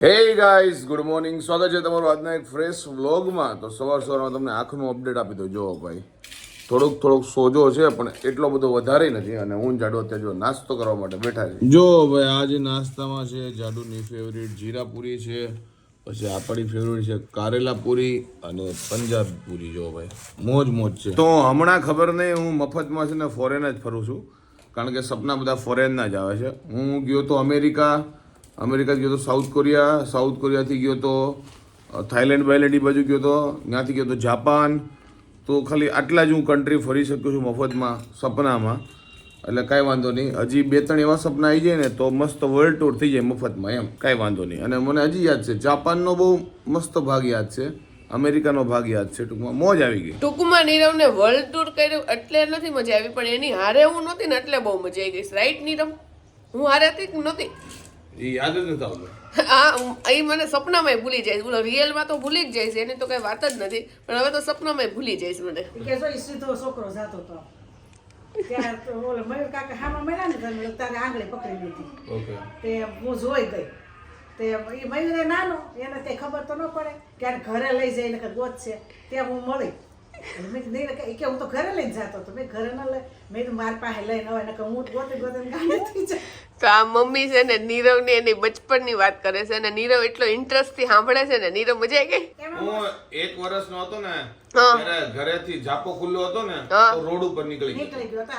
Hey guys good morning સ્વાગત છે તમારું આજના એક ફ્રેશ વ્લોગમાં તો સવાર સવારમાં તમને આંખનું અપડેટ આપી દો જો ભાઈ થોડુંક થોડુંક સોજો છે પણ એટલો બધો વધારે નથી. અને હું જાડો અત્યારે જો નાસ્તો કરવા માટે બેઠા છે. જો ભાઈ આજે નાસ્તામાં છે જાડુની ફેવરિટ જીરા પૂરી છે પછી આપણી ફેવરિટ છે કારેલા પૂરી અને પંજાબ પૂરી. જો ભાઈ મોજ મોજ છે. તો હમણાં ખબર નહીં હું મફતમાં છે ને ફોરેન જ ફરું છું. કારણ કે સપના બધા ફોરેનના જ આવે છે. હું ગયો તો અમેરિકા અમેરિકા ગયો તો સાઉથ કોરિયા, સાઉથ કોરિયાથી ગયો તો થાઈલેન્ડ બાયલેન્ડ એ બાજુ ગયો તો, ત્યાંથી ગયો તો જાપાન. તો ખાલી આટલા જ હું કન્ટ્રી ફરી શક્યો છું મફતમાં, સપનામાં. એટલે કાંઈ વાંધો નહીં. હજી બે ત્રણ એવા સપના આવી જાય ને, તો મસ્ત વર્લ્ડ ટૂર થઈ જાય મફતમાં એમ. કાંઈ વાંધો નહીં. અને મને હજી યાદ છે, જાપાનનો બહુ મસ્ત ભાગ યાદ છે, અમેરિકાનો ભાગ યાદ છે. ટૂંકમાં મોજ આવી ગઈ. ટૂંકમાં નીરવને વર્લ્ડ ટૂર કર્યું એટલે નથી મજા આવી, પણ એની હારે હું નહોતી ને એટલે બહુ મજા આવી ગઈ. રાઈટ નીરવ? હું હારે હતી નહોતી? એ યાદ જ નથી આવતું. આ એ મને સપનામાં ભૂલી જાય બોલો રિયલમાં તો ભૂલી જ જાય છે. એની તો કઈ વાત જ નથી. પણ હવે તો સપનામાં ભૂલી જાય છે મને. કે જો ઈ સીધો છોકરો જાતો તો. ત્યારે તો ઓલો મયુર કાકા હામાં મળ્યા ને તમે તારે આંગળી પકડી લીધી. ઓકે. તે હું જોઈ ગઈ. તે એ મયુરે નાનો એને કઈ ખબર તો ન પડે. ક્યારે ઘરે લઈ જાય એને ગોત છે ત્યાં હું મળી. મેં નહીં કે- કે હું તો ઘરે લઈને જાતો તો મેં ઘરે ન લઈ મેં મારી પાસે લઈને આવે. કે હું ગોતે ગોતે ગાડી થઈ જાય તો આ મમ્મી છે ને નીરવની એની બચપનની વાત કરે છે અને નીરવ એટલો ઇન્ટરેસ્ટથી સાંભળે છે ને નીરવ મજા આવી ગઈ? હું એક વર્ષનો હતો ને. ત્યારે ઘરેથી જાપો ખુલ્લો હતો ને તો રોડ ઉપર નીકળી ગયો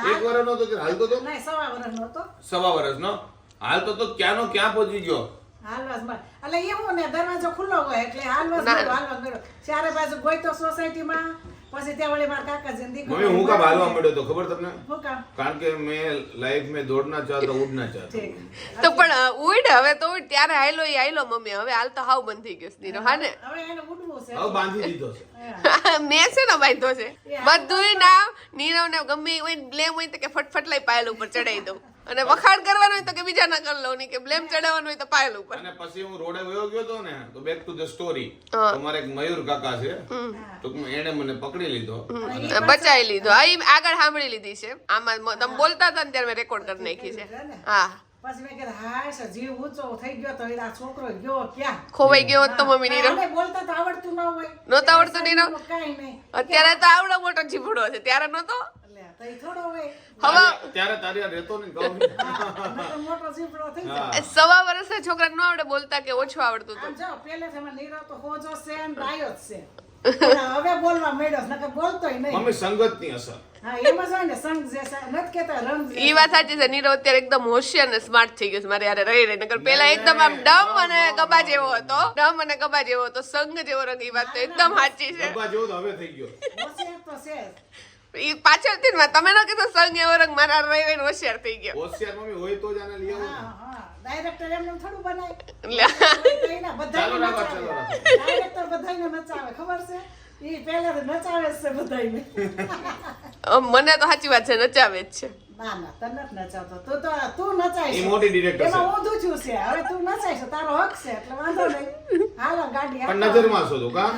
એક વર્ષ નો હતો કે હાલતો તો નહીં સવા વર્ષનો હતો. સવા વર્ષનો? હાલતો તો ક્યાંનો ક્યાં પહોંચી ગયો? હાલવાસમાં. એટલે એવું ને દરવાજો ખુલ્લો હોય એટલે હાલવાસ ના. હાલવાસ ચારે બાજુ ગોઈ તો સોસાયટીમાં પછી ત્યાં વળી મારા કાકા જંદી મમ્મી હું કામ હાલવા મળ્યો તો ખબર તમને? હું કામ? કારણ કે મેં લાઈફ મેં દોડના ચાહતા ઉડના ચાહતા. તો પણ ઉડ હવે તો ઉડ. ત્યારે આયલો એ આયલો મમ્મી. હવે હાલ તો હાવ બંધ થઈ ગયો નીરો હા ને? હવે એને ઉડવું છે. હવે બાંધી દીધો છે. મેં છે ને બાંધ્યો છે. બધુંય ના નીરવ ને ગમે હોય બ્લેમ હોય તો કે ફટફટ લઈ પાયલ ઉપર ચડાઈ દઉં. અને વખાણ કરવાનો હોય તો કે બીજા ના કરી લઉં કે બ્લેમ ચડાવવાનો હોય તો પાયલ ઉપર. અને પછી હું રોડે વયો ગયો તો ને તો બેક ટુ ધ સ્ટોરી તમારે એક મયુર કાકા છે તો એને મને પકડી લીધો. બચાવી લીધો. આ આગળ સાંભળી લીધી છે. આમાં તમે બોલતા હતા ને ત્યારે મેં રેકોર્ડ કરી નાખી છે. હા. પછી મેં કીધું હાય સર ઊંચો થઈ ગયો તો આ છોકરો ગયો ક્યાં? ખોવાઈ ગયો હોત તો મમ્મી નીરવ આને બોલતા તો આવડતું ન હોય. નહોતું આવડતું નહીં. અત્યારે તો આવડો મોટો જીભડો છે. ત્યારે નતો સવા વર્ષના છોકરા નો આવડે બોલતા કે ઓછું આવડતું હતું જો પહેલેથી તો હોજો છે અને ડાયો જ છે. હવે બોલવા માંડ્યો છે, નકર બોલતોય નહીં. મમ્મી અસર. હોય ને જે ઈ વાત સાચી છે નીરવ અત્યારે એકદમ હોશિયાર ને સ્માર્ટ થઈ ગયો છે મારે યારે રહી રહી નકર પેલા એકદમ આમ ડમ અને ગબા જેવો હતો ડમ અને ગબા જેવો હતો સંગ જેવો રંગ એ વાત તો એકદમ સાચી છે. ડબ્બા જેવો તો હવે થઈ ગયો. હોશિયાર તો છે જ. ઈ પાછળથી માં તમે ન કીધું સંગ એવો રંગ મારા રહી રહીને હોશિયાર થઈ ગયો. હોશિયાર મમ્મી હોય તો જ આને લઈ આવો હા હા. ડાયરેક્ટર એમને થોડું બનાય. એટલે ચાલો નચાવે. ડાયરેક્ટર બધાને નચાવે ખબર છે? ઈ તો નચાવે જ છે બધાને મને તો સાચી વાત છે નચાવે જ છે. ના ના તને નચાવતો. તું તો તું નચાય ઈ મોટી director છે. એમાં ઊંધું થયું છે. હવે તું નચાય છે. તારો હક છે એટલે વાંધો નહીં. હાલો ગાડી પણ નજરમાં છો તું કા?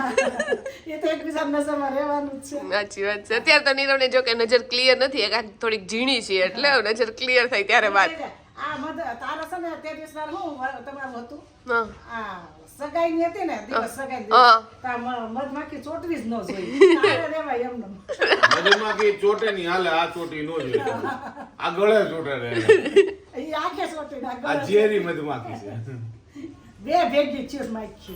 એ તો એકબીજા નજરમાં રહેવાનું જ છે. સાચી વાત છે. અત્યારે તો નીરવને જો કે નજર ક્લિયર નથી એક થોડીક ઝીણી છે એટલે નજર ક્લિયર થાય ત્યારે વાત. આ મધ તારા છે ને તે દિવસ તારે તમારું હતું? હા. આ સગાઈ ની હતી ને દિવસ સગાઈ મધમાખી ચોટવી જ ન જોઈ રેવાય એમનેમ. નજરમાં ચોટે નહીં હાલે આ ચોટી નો જોઈએ. આ ગળે ચોટે રહે. ઈ આંખે ચોટી આ ઝેરી મધમાખી છે.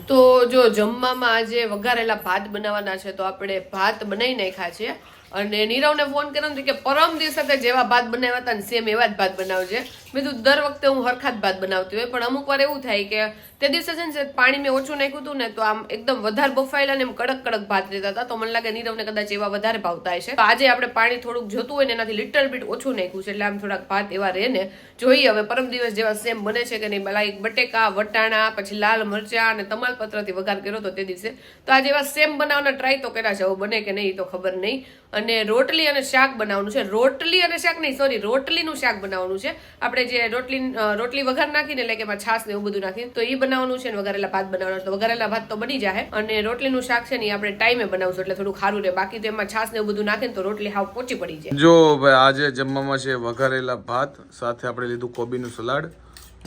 તો જો જમવામાં આજે વઘારેલા ભાત બનાવવાના છે, તો આપણે ભાત બનાવી નાખ્યા છે. અને નીરવને ફોન કર્યો કે પરમ દિવસે જેવા ભાત બનાવ્યા હતા ને સેમ એવા જ ભાત બનાવજે. મેં તો દર વખતે હું હરખા ભાત બનાવતી હોય. પણ અમુક વાર એવું થાય કે તે દિવસે છે ને પાણી મેં ઓછું નાખ્યું હતું ને, તો આમ એકદમ વધારે બફાયેલા ને એમ કડક કડક ભાત રહેતા હતા. તો મને લાગે નીરવને કદાચ એવા વધારે ભાવતા હશે. તો આજે આપણે પાણી થોડુંક જોતું હોય ને, એનાથી લિટલ બીટ ઓછું નાખ્યું છે. એટલે આમ થોડાક ભાત એવા રહે ને. જોઈએ હવે, પરમ દિવસ જેવા સેમ બને છે કે નહીં. લાઈક બટેકા, વટાણા, પછી લાલ મરચા અને તમાલપત્રથી વઘાર કર્યો હતો તે દિવસે. તો આજે એવા સેમ બનાવવાના ટ્રાય તો કર્યા છે. હવે બને કે નહીં તો ખબર નહીં. અને રોટલી અને શાક બનાવવાનું છે. રોટલી અને શાક નહીં સોરી રોટલીનું શાક બનાવવાનું છે. આપણે જે રોટલી રોટલી વઘાર નાખીને એટલે કે એમાં છાસ ને એવું બધું નાખીને તો એ બનાવવાનું છે ને વઘારેલા ભાત બનાવવાનું તો વઘારેલા ભાત તો બની જાય અને રોટલીનું શાક છે ને આપણે ટાઈમે બનાવશું એટલે થોડું ખારું રહે. બાકી તો એમાં છાસ ને એવું બધું નાખીને તો રોટલી હાવ પોચી પડી જાય. જો ભાઈ આજે જમવામાં છે વઘારેલા ભાત સાથે આપણે લીધું કોબીનું સલાડ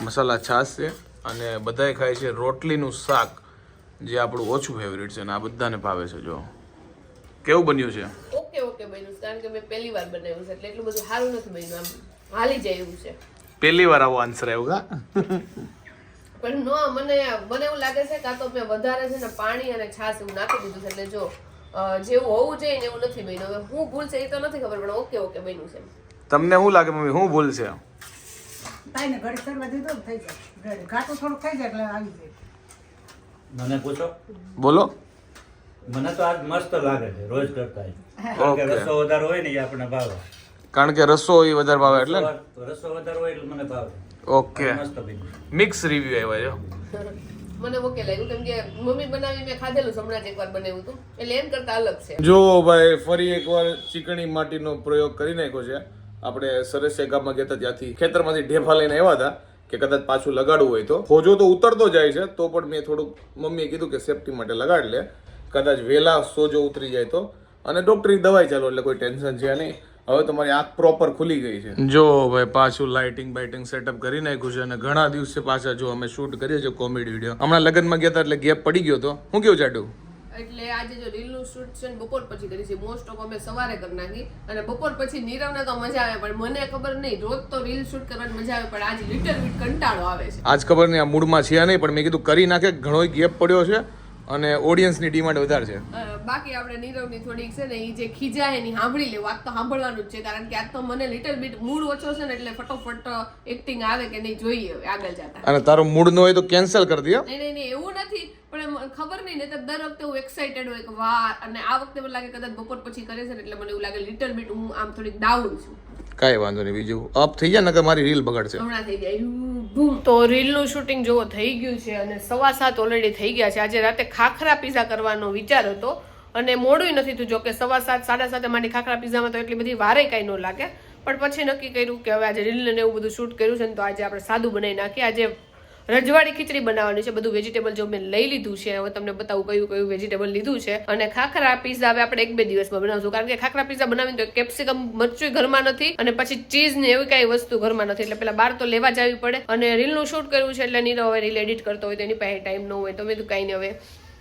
મસાલા છાશ છે અને બધાય ખાય છે રોટલીનું શાક જે આપણું ઓછું ફેવરિટ છે અને આ બધાને ભાવે છે જો. કેવું બન્યું છે? ઓકે ઓકે બન્યું કારણ કે મેં પહેલી વાર બનાવ્યું છે એટલે એટલું બધું સારું નથી બન્યું આમ હાલી જાય એવું છે. પહેલી વાર આવો આન્સર આવ્યો કા પણ નો મને મને એવું લાગે છે કાં તો મેં વધારે છે ને પાણી અને છાશ એવું નાખી દીધું છે. એટલે જો જેવું હોવું જોઈએ ને એવું નથી બન્યું. હવે હું ભૂલ છે એ તો નથી ખબર પણ ઓકે ઓકે બન્યું છે તમને શું લાગે મમ્મી? શું ભૂલ છે? તાઈને ઘડી ચડવા દીધો થઈ જાય. ઘાટું થોડુંક થઈ જાય એટલે આવી જાય. મને પૂછો? બોલો. મને તો આજ મસ્ત લાગે છે રોજ કરતા ઓકે રસો વધારે હોય ને એ આપણને ભાવે. કારણ કે રસો એ વધારે ભાવે એટલે રસો- વધારે હોય એટલે મને ભાવે. ઓકે. મિક્સ રિવ્યુ આવ્યા છે મને ઓકે લાગ્યું કેમ કે મમ્મી બનાવી મેં ખાધેલું હમણાં જ એકવાર બનાવ્યું હતું. એટલે એમ કરતા અલગ છે. જો ભાઈ ફરી એકવાર ચીકણી માટીનો પ્રયોગ કરી નાખ્યો છે. આપણે સરસિયા ગામમાં ગયા હતા ત્યાંથી ખેતરમાંથી ઢેફા લઈને આવ્યા હતા કે કદાચ પાછું લગાડવું હોય તો. ફોજો તો ઉતરતો જાય છે તો પણ મેં થોડુંક મમ્મીએ કીધું કે સેફટી માટે લગાડ લે. કદાચ વહેલા સોજો ઉતરી જાય તો. અને ડોક્ટરની દવાઈ ચાલો એટલે કોઈ ટેન્શન છે નહીં. હવે તમારી આંખ પ્રોપર ખુલી ગઈ છે. જો ભાઈ પાછું લાઇટિંગ બાઇટિંગ સેટઅપ કરી નાખ્યું છે અને ઘણા દિવસે પાછા જો અમે શૂટ કરીએ છીએ કોમેડી વીડિયો હમણાં લગ્નમાં ગયા હતા એટલે ગેપ પડી ગયો હતો. હું કેવું ચાડું એટલે આજે જો રીલનું શૂટ છે ને બપોર પછી કરી છે. મોસ્ટ ઓફ અમે સવારે કરી નાખી. અને બપોર પછી નીરવને તો મજા આવે પણ મને ખબર નહીં. રોજ તો રીલ શૂટ કરવાની મજા આવે પણ આજે લિટર બીટ કંટાળો આવે છે. આજ ખબર નહીં આ મૂડમાં છે નહીં પણ મેં કીધું કરી નાખે. ઘણો ગેપ પડ્યો છે. અને ઓડિયન્સની ડિમાન્ડ વધારે છે. બાકી આપણે નીરવની થોડીક છે ને એ જે ખીજાય એની સાંભળી લેવું આજ તો સાંભળવાનું જ છે કારણ કે આજ તો મને લિટલ બીટ મૂડ ઓછો છે ને એટલે ફટોફટ એક્ટિંગ આવે કે નહીં જોઈએ આગળ જતા. અને તારો મૂડ ન હોય તો કેન્સલ કરી દે નહીં નહીં નહીં એવું નથી. પણ એમ ખબર નહીં ને દર વખતે હું એક્સાઇટેડ હોય કે વાહ અને આ વખતે મને લાગે કદાચ બપોર પછી કરે છે ને એટલે મને એવું લાગે લિટલ બીટ હું આમ થોડીક ડાઉન છું. કાંઈ વાંધો નહીં બીજું અપ થઈ જાય નકર મારી રીલ બગડશે. હમણાં થઈ જાય બૂમ. તો રીલનું શૂટિંગ જોવો થઈ ગયું છે અને સવા સાત ઓલરેડી થઈ ગયા છે. આજે રાતે ખાખરા પીઝા કરવાનો વિચાર હતો અને મોડું નથી થયું જો કે સવા સાત સાડા સાતે મારી ખાખરા પીઝામાં તો એટલી બધી વારે કાંઈ ન લાગે. પણ પછી નક્કી કર્યું કે હવે આજે રીલ ને એવું બધું શૂટ કર્યું છે ને તો આજે આપણે સાદું બનાવી નાખીએ. આજે રજવાડી ખીચડી બનાવવાની છે, બધું વેજીટેબલ જો મેં લઈ લીધું છે, હવે તમને બતાવું કયું કયું વેજીટેબલ લીધું છે. અને ખાખરા પીઝા હવે આપણે એક બે દિવસમાં બનાવશું, કારણ કે ખાખરા પીઝા બનાવીને તો કેપ્સિકમ મરચું ઘરમાં નથી, અને પછી ચીઝ ને એવી કઈ વસ્તુ ઘરમાં નથી, એટલે પેલા બહાર તો લેવા જવી પડે. અને રીલનું શૂટ કર્યું છે, એટલે નીરવ હવે રીલ એડિટ કરતો હોય, તો એની પાસે ટાઈમ ન હોય, તો મેં કીધું કાંઈ નહીં હવે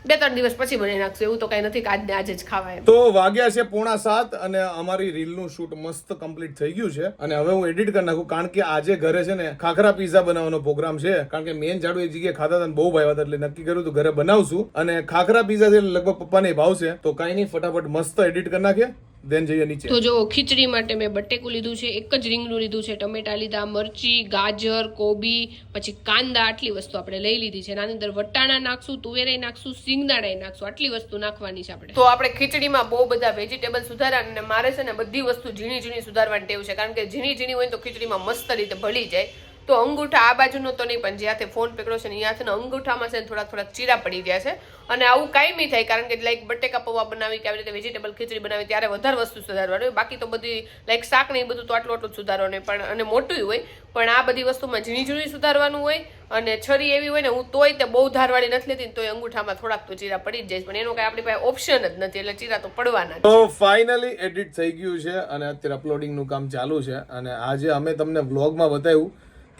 બે ત્રણ દિવસ પછી બની નાખશું, એવું તો કઈ નથી કે આજે જ ખાવાય તો વાગ્યા છે પોણા સાત અને અમારી રીલનું શૂટ મસ્ત કમ્પ્લીટ થઈ ગયું છે. અને હવે હું એડિટ કરી નાખું, કારણ કે આજે ઘરે છે ને ખાખરા પીઝા બનાવવાનો પ્રોગ્રામ છે. કારણ કે મેન ઝાડુ એ જગ્યાએ ખાતા હતા બહુ ભાવ્યા હતા, એટલે નક્કી કર્યું તો ઘરે બનાવશું. અને ખાખરા પીઝા છે લગભગ પપ્પાને ભાવશે. તો કઈ નહીં, ફટાફટ મસ્ત એડિટ કરી નાખીએ. દેન જઈએ નીચે. તો જો ખીચડી માટે મેં બટેકું લીધું છે એક જ રીંગણું લીધું છે ટમેટા લીધા મરચી ગાજર કોબી પછી કાંદા આટલી વસ્તુ આપણે લઈ લીધી છે. આની અંદર વટાણા નાખશું તુવેરે નાખશું સિંગદાણા નાખશું. આટલી વસ્તુ નાખવાની છે આપણે. તો આપણે ખીચડીમાં બહુ બધા વેજીટેબલ સુધારા અને મારે છે ને બધી વસ્તુ ઝીણી ઝીણી સુધારવાની ટેવ છે. કારણ કે ઝીણી ઝીણી હોય તો ખીચડીમાં મસ્ત રીતે ભળી જાય. તો અંગૂઠા આ બાજુનો તો નહીં પણ જ્યાંથી ફોન પકડ્યો છે ને ત્યાંથી અંગૂઠામાં છે થોડા થોડાક ચીરા પડી ગયા છે. અને આવું કાંઈ થાય કારણ કે લાઈક બટેકા પૌવા બનાવી કે આવી રીતે વેજીટેબલ ખીચડી બનાવી ત્યારે વધારે વસ્તુ સુધારવાની હોય. બાકી તો બધી લાઈક શાક ને એ બધું તો આટલું આટલું સુધારવાનું પણ અને મોટું હોય પણ આ બધી વસ્તુમાં ઝીણી ઝીણી સુધારવાનું હોય. અને છરી એવી હોય ને હું તોય તે બહુ ધારવાળી નથી લેતી તોય અંગૂઠામાં થોડાક તો ચીરા પડી જ જાય પણ એનો કાંઈ આપણી પાસે ઓપ્શન જ નથી એટલે ચીરા તો પડવાના તો ફાઇનલી એડિટ થઈ ગયું છે અને અત્યારે અપલોડિંગનું કામ ચાલુ છે. અને આજે અમે તમને વ્લોગમાં બતાવ્યું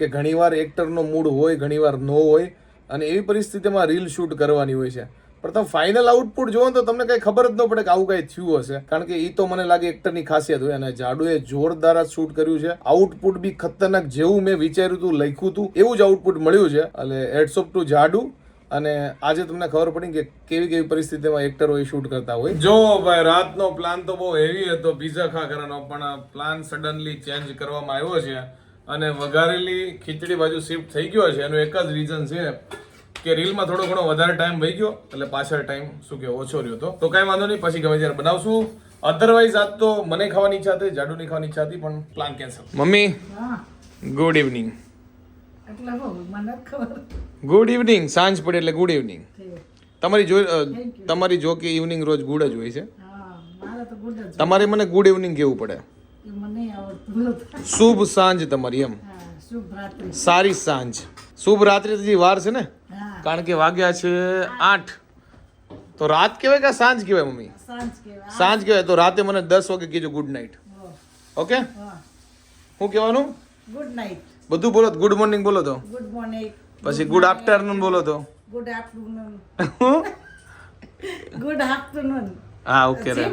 કે ઘણીવાર એક્ટરનો મૂડ હોય, ઘણીવાર ન હોય, અને એવી પરિસ્થિતિમાં રીલ શૂટ કરવાની હોય છે. પણ તમે ફાઇનલ આઉટપુટ જોવો તો તમને કઈ ખબર જ ન પડે કે આવું કઈ થયું હશે. કારણ કે એ તો મને લાગે એક્ટરની ખાસિયત હોય. અને જાડુએ જોરદાર શૂટ કર્યું છે. આઉટપુટ બી ખતરનાક જેવું મેં વિચાર્યું હતું લખ્યું હતું એવું જ આઉટપુટ મળ્યું છે. એટલે હેડ્સ ઓફ ટુ જાડુ. અને આજે તમને ખબર પડી કે કેવી કેવી પરિસ્થિતિમાં એક્ટરો એ શૂટ કરતા હોય. જો ભાઈ, રાતનો પ્લાન તો બહુ હેવી હતો પીઝા ખા કરવાનો પણ પ્લાન સડનલી ચેન્જ કરવામાં આવ્યો છે. અને વઘારેલી ખીચડી બાજુ શિફ્ટ થઈ ગયો છે. એનું એક જ રીઝન છે કે રીલમાં થોડો ઘણો વધારે ટાઈમ વહી ગયો એટલે પાછળ ટાઈમ શું કે ઓછો રહ્યો હતો. તો કાંઈ વાંધો નહીં પછી ગમે ત્યારે બનાવશું. અધરવાઇઝ આજ તો મને ખાવાની ઈચ્છા હતી જાડુની ખાવાની ઈચ્છા હતી પણ પ્લાન કેન્સલ મમ્મી ગુડ ઇવનિંગ એટલે બહુ મને નથી ખબર. ગુડ ઇવનિંગ સાંજ પડે એટલે ગુડ ઇવનિંગ તમારી જો તમારી જો કે ઇવનિંગ રોજ ગુડ જ હોય છે. હા મારે તો ગુડ જ તમારે મને ગુડ ઇવનિંગ કેવું પડે એ મને નહીં આવડતું બોલતા. શુભ સાંજ તમારી એમ. સારી સાંજ. શુભ રાત્રિ હજી વાર છે ને? કારણ કે વાગ્યા છે આઠ. તો રાત કહેવાય કે સાંજ કહેવાય મમ્મી? સાંજ કહેવાય. તો રાતે મને દસ વાગે કીધું ગુડ નાઇટ ઓકે હું. કહેવાનું? ગુડ નાઇટ બધું બોલો ગુડ મોર્નિંગ બોલો તો. ગુડ મોર્નિંગ પછી ગુડ આફ્ટરનૂન બોલો તો. ગુડ આફ્ટરનૂન ગુડ આફ્ટરનૂન હા ઓકે રે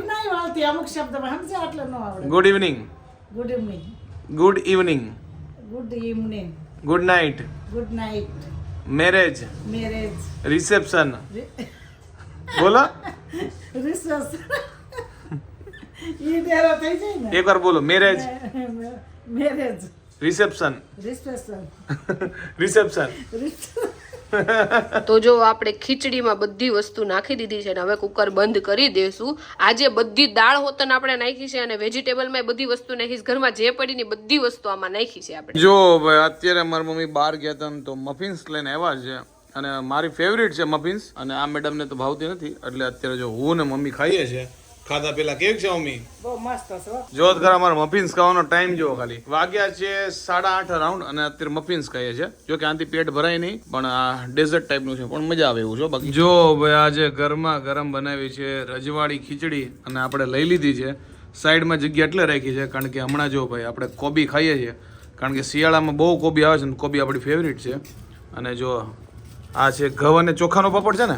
અમુક શબ્દમાં સમજે એટલે ન આવડે. Good evening good evening good evening good evening good night good night marriage marriage reception બોલો રિસર્ચ ઈ દેરો થઈ જાય ને એકવાર બોલો મેરેજ તો જો આપણે ખીચડીમાં બધી વસ્તુ નાખી દીધી છે ને હવે કુકર બંધ કરી દેશું. આજે બધી દાળ હોતન આપણે નાખી છે અને વેજીટેબલમાં બધી વસ્તુ નાખી ઘરમાં જે પડી ને બધી વસ્તુ આમાં નાખી છે આપણે. જો ભાઈ અત્યારે મારી મમ્મી બહાર ગયા હતા ને તો મફિન્સ લઈને આવ્યા છે અને મારી ફેવરિટ છે મફિન્સ અને આ મેડમને તો ભાવતી નથી, એટલે અત્યારે જો હું ને મમ્મી ખાઈએ છે ખાધા પેલા કેવી છે મમ્મી? બહુ મસ્ત છે જો ખરા મફિન્સ ખાવાનો ટાઈમ જો ખાલી. વાગ્યા છે સાડા આઠ રાઉન્ડ અને અત્યારે મફિન્સ ખાઈએ છે જો કે આનાથી પેટ ભરાય નહીં પણ આ ડેઝર્ટ ટાઈપનું છે પણ મજા આવે એવું છે બાકી. જો ભાઈ આજે ગરમા ગરમ બનાવી છે રજવાડી ખીચડી અને આપણે લઈ લીધી છે. સાઈડમાં જગ્યા એટલે રાખી છે કારણ કે હમણાં જો ભાઈ આપણે કોબી ખાઈએ છીએ. કારણ કે શિયાળામાં બહુ કોબી આવે છે ને કોબી આપણી ફેવરિટ છે. અને જો આ છે ઘઉં અને ચોખાનો પાપડ છે ને?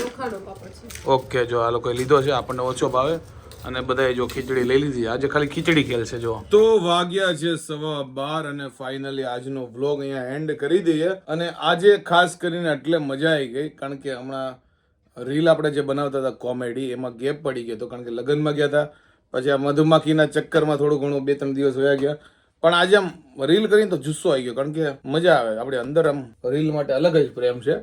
ચોખાનો પાપડ. ઓકે, જો આ લોકોએ લીધો છે, આપણને ઓછો ભાવે. અને બધાએ જો ખીચડી લઈ લીધી. આજે ખાલી ખીચડી ખેલ છે જો તો વાગ્યા છે સવા બાર અને ફાઇનલી આજનો વ્લોગ અહીંયા એન્ડ કરી દઈએ. અને આજે ખાસ કરીને એટલે મજા આવી ગઈ, કારણ કે હમણાં રીલ આપણે જે બનાવતા હતા કોમેડી એમાં ગેપ પડી ગયો હતો કારણ કે લગ્નમાં ગયા હતા. પછી આ મધુમાખીના ચક્કરમાં થોડું ઘણું બે ત્રણ દિવસ વયા ગયા. પણ આજે આમ રીલ કરીને તો જુસ્સો આવી ગયો, કારણ કે મજા આવે. આપણે અંદર આમ રીલ માટે અલગ જ પ્રેમ છે.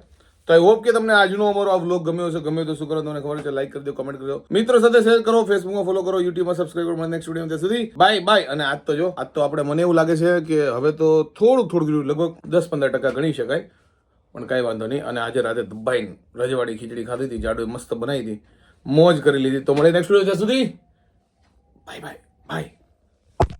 તો આઈ હોપ કે તમને આજનો અમારો આ વ્લોગ ગમ્યો હશે. ગમે તો શું કરો, તમને ખબર છે લાઈક કરી દો કમેન્ટ કરો મિત્રો સાથે શેર કરો ફેસબુકમાં ફોલો કરો યુટ્યુબમાં સબસ્ક્રાઈબ કરો. નેક્સ્ટ વીડિયો ત્યાં સુધી. બાય બાય અને આજ તો જો, આજ તો આપણે મને એવું લાગે છે કે હવે તો થોડુંક થોડુંક લગભગ દસ પંદર ટકા ગણી શકાય. પણ કાંઈ વાંધો નહીં. અને આજે રાતે દબાઈને રજવાડી ખીચડી ખાધી હતી જાડુ મસ્ત બનાવી હતી. મોજ કરી લીધી. તો મળે નેક્સ્ટ વીડિયો ત્યાં સુધી. Bye bye bye